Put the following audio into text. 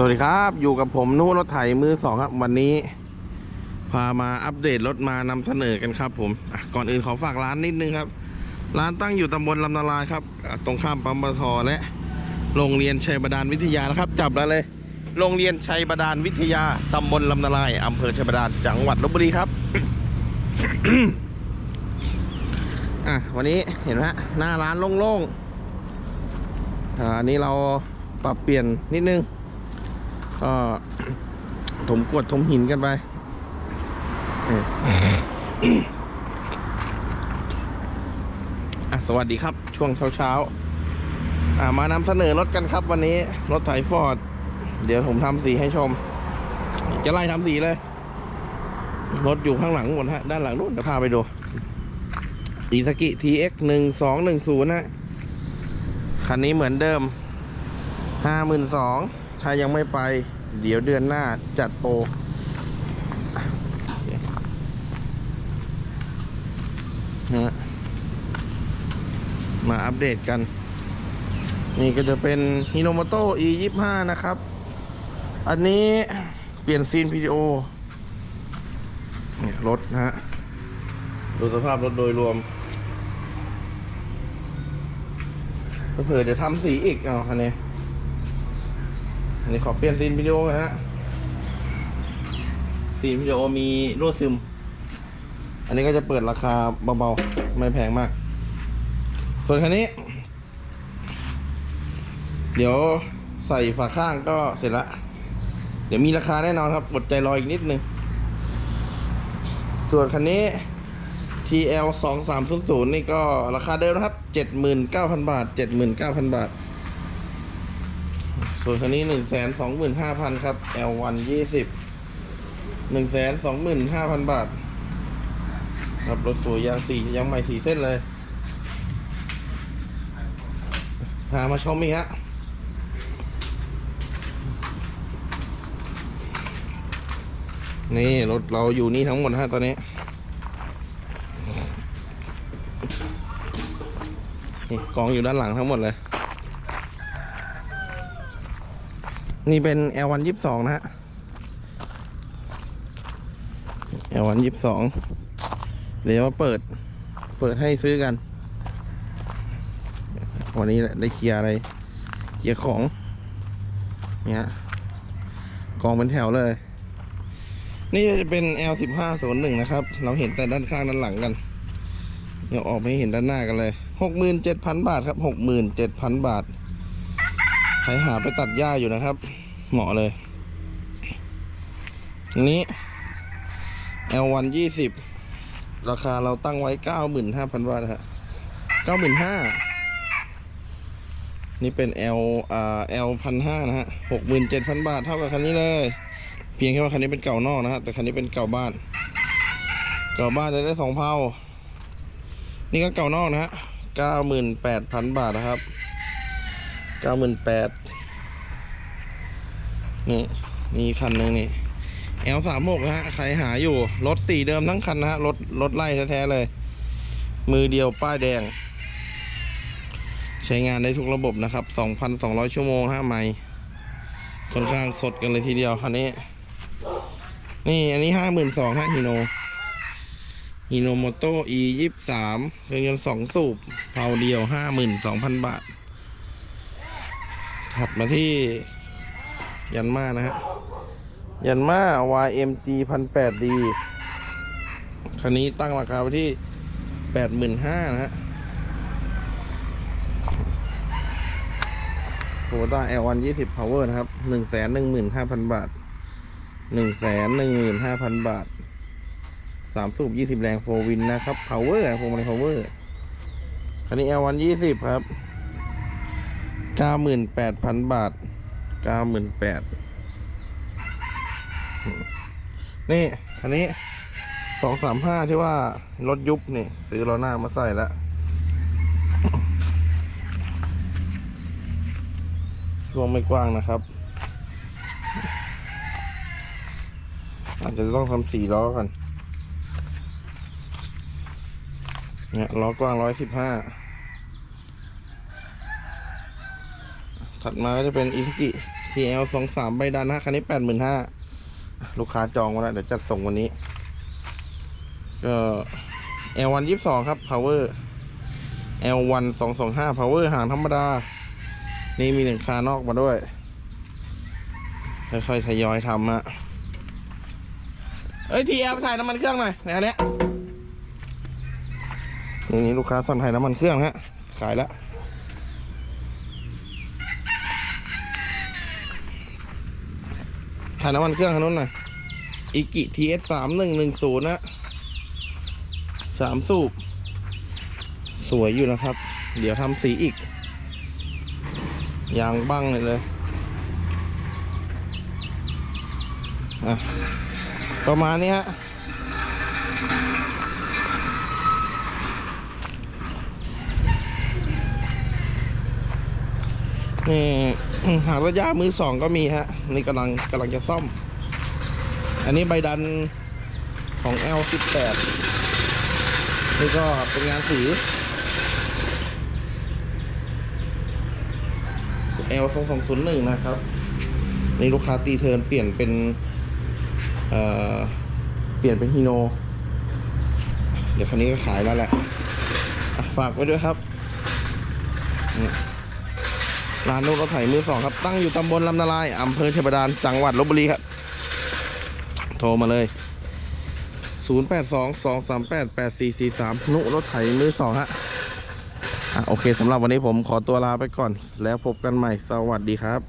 สวัสดีครับอยู่กับผมนู้รถไถมือสองครับ วันนี้ พามาอัปเดตรถมานำเสนอกันครับ ผมก่อนอื่นขอฝากร้านนิดนึงครับ ร้านตั้งอยู่ตำบลลำนาลายครับ ตรงข้ามปั๊มปทและ โรงเรียนชัยบาดาลวิทยานะครับ จับแล้วเลย โรงเรียนชัยบาดาลวิทยาตำบลลำนาลายอำเภอชัยบาดาลจังหวัดลบบุรีครับอะวันนี้เห็นไหมหน้าร้านโล่งๆอันนี้เราปรับเปลี่ยนนิดนึง ก็ถมกวดถมหินกันไปอออะสวัสดีครับ ช่วงเช้าเช้าๆามานำเสนอรถกันครับ วันนี้รถไถฟอร์ด เดี๋ยวผมทำสีให้ชม จะไล่ทำสีเลย รถอยู่ข้างหลังหมดฮะ ด้านหลังนู้นเดี๋ยวพาไปดูอีสกิ TX หนึ่งสองหนึ่งศูนย์ฮะ คันนี้เหมือนเดิมห้าหมื่นสอง ถ้ายังไม่ไปเดี๋ยวเดือนหน้าจัดโปรฮะมาอัปเดตกัน นี่ก็จะเป็นฮิโนโมโต e 2 5นะครับ อันนี้เปลี่ยนซีนวิดีโอเนี่ยรถนะฮะ ดูสภาพรถโดยรวมเผื่อเดี๋ยวทำสีอีกเอาคันนี้ นี้ขอเปลี่ยนซีนวิดีโอนะฮะซีนวิดีโอมีรั่วซึม อันนี้ก็จะเปิดราคาเบาๆ ไม่แพงมาก ส่วนคันนี้ เดี๋ยวใส่ฝาข้างก็เสร็จละ เดี๋ยวมีราคาแน่นอนครับ อดใจรออีกนิดนึง ส่วนคันนี้ TL 2 3 0 0นี่ก็ราคาเดิมนะครับ 79,000 บาท 79,000 บาท ส่วนคันนี้หนึ่งแสนสองหมื่นห้าพันครับ L1 ยี่สิบหนึ่งแสนสองหมื่นห้าพันบาทครับรถสวยยางสี่ยางใหม่สี่เส้นเลยพามาชมอีกฮะนี่รถเราอยู่นี่ทั้งหมดฮะตอนนี้ นี่กองอยู่ด้านหลังทั้งหมดเลย นี่เป็น L1 ยี่สองนะฮะ L1 ยี่สองเดี๋ยวมาเปิด เปิดให้ซื้อกัน วันนี้ได้เคลียร์อะไร เคลียร์ของ เนี่ยกองเป็นแถวเลย นี่จะเป็น L สิบห้าศูนหนึ่งนะครับ เราเห็นแต่ด้านข้างด้านหลังกัน เดี๋ยวออกไม่เห็นด้านหน้ากันเลยหกหมื่นเจ็ดพันบาทครับหกหมื่นเจ็ดพันบาท ใครหาไปตัดหญ้าอยู่นะครับ เหมาะเลย นี้ L1 ยี่สิบราคาเราตั้งไว้เก้าหมื่นห้าพันบาทฮะเก้าหมื่นห้านี่เป็น L อ่า L พันห้านะฮะหกหมื่นเจ็ดพันบาทเท่ากับคันนี้เลย เพียงแค่ว่าคันนี้เป็นเก่านอกนะฮะ แต่คันนี้เป็นเก่าบ้าน เก่าบ้านจะได้สองเผานี่ก็เก่านอกนะฮะเก้าหมื่นแปดพันบาทนะครับ เก้าหมื่นแปดนี่นี่คันหนึ่งนี่ L สามหกนะฮะ ใครหาอยู่ รถสีเดิมทั้งคันนะฮะ รถรถไล่แท้ๆเลย มือเดียวป้ายแดง ใช้งานได้ทุกระบบนะครับ 2,200 ชั่วโมงฮะไม่ค่อนข้างสดกันเลยทีเดียวคันนี้ นี่อันนี้ห้าหมื่นสองฮะฮิโนฮิโนโมโต e ยี่สามเครื่องยนต์สองสูบเผาเดียวห้าหมื่นสองพันบาท ถัดมาที่ยันมานะฮะ ยันมา YMG พันแปดดีคันนี้ตั้งราคาไว้ที่แปดหมื่นห้านะฮะโคต้า L1 ยี่สิบ power นะครับหนึ่งแสนหนึ่งหมื่นห้าพันบาทหนึ่งแสนหนึ่งหมื่นห้าพันบาทสามสูบยี่สิบแรงโฟวินนะครับ power พวงมาลัย power คันนี้ L1 ยี่สิบครับ ก้าหมื่นแปดพันบาทเก้าหมื่นแปดนี่ อันนี้สองสามห้าที่ว่ารถยุบนี่ ซื้อล้อหน้ามาใส่แล้วช่วงไม่กว้างนะครับ อาจจะต้องทำสี่ล้อกันเนี่ยล้อกว้างร้อยสิบห้า ถัดมาก็จะเป็นอีสกิ TL สองสามใบดันนะคันนี้แปดหมื่นห้าลูกค้าจองมาแล้วเดี๋ยวจัดส่งวันนี้ ก็ L1 ยี่สองครับ power L1 สองสองห้า power หางธรรมดา นี่มีหนึ่งคานอกมาด้วย ค่อยๆทยอยทำฮะเอ้ย TL ไปถ่ายน้ำมันเครื่องหน่อยในอันเนี้ยนี่นี่ลูกค้าสั่งถ่ายน้ำมันเครื่องฮะ ขายแล้ว ถ่ายน้ำมันเครื่องคันนู้นหน่อยอิกิทีเอสสามหนึ่งหนึ่งศูนย์นะสามสูบ สวยอยู่นะครับ เดี๋ยวทำสีอีก ยางบ้างเลยเลย อะ ประมาณนี้ฮะ นี่หากระยะมือสองก็มีฮะ นี่กำลังกำลังจะซ่อม อันนี้ใบดันของ L18 นี่ก็เป็นงานสี L 2 2 0 1นะครับ นี่ลูกค้าตีเทินเปลี่ยนเป็นเอ่อเปลี่ยนเป็นฮีโน เดี๋ยวคันนี้ก็ขายแล้วแหละอะฝากไว้ด้วยครับนี่ ร้านนุรถไถมือสองครับ ตั้งอยู่ตำบลลำนาลายอำเภอเชัยบาดานจังหวัดลบบุรีครับ โทรมาเลย 0822388443นุรถไถมือสองฮะอะโอเคสำหรับวันนี้ผมขอตัวลาไปก่อน แล้วพบกันใหม่สวัสดีครับ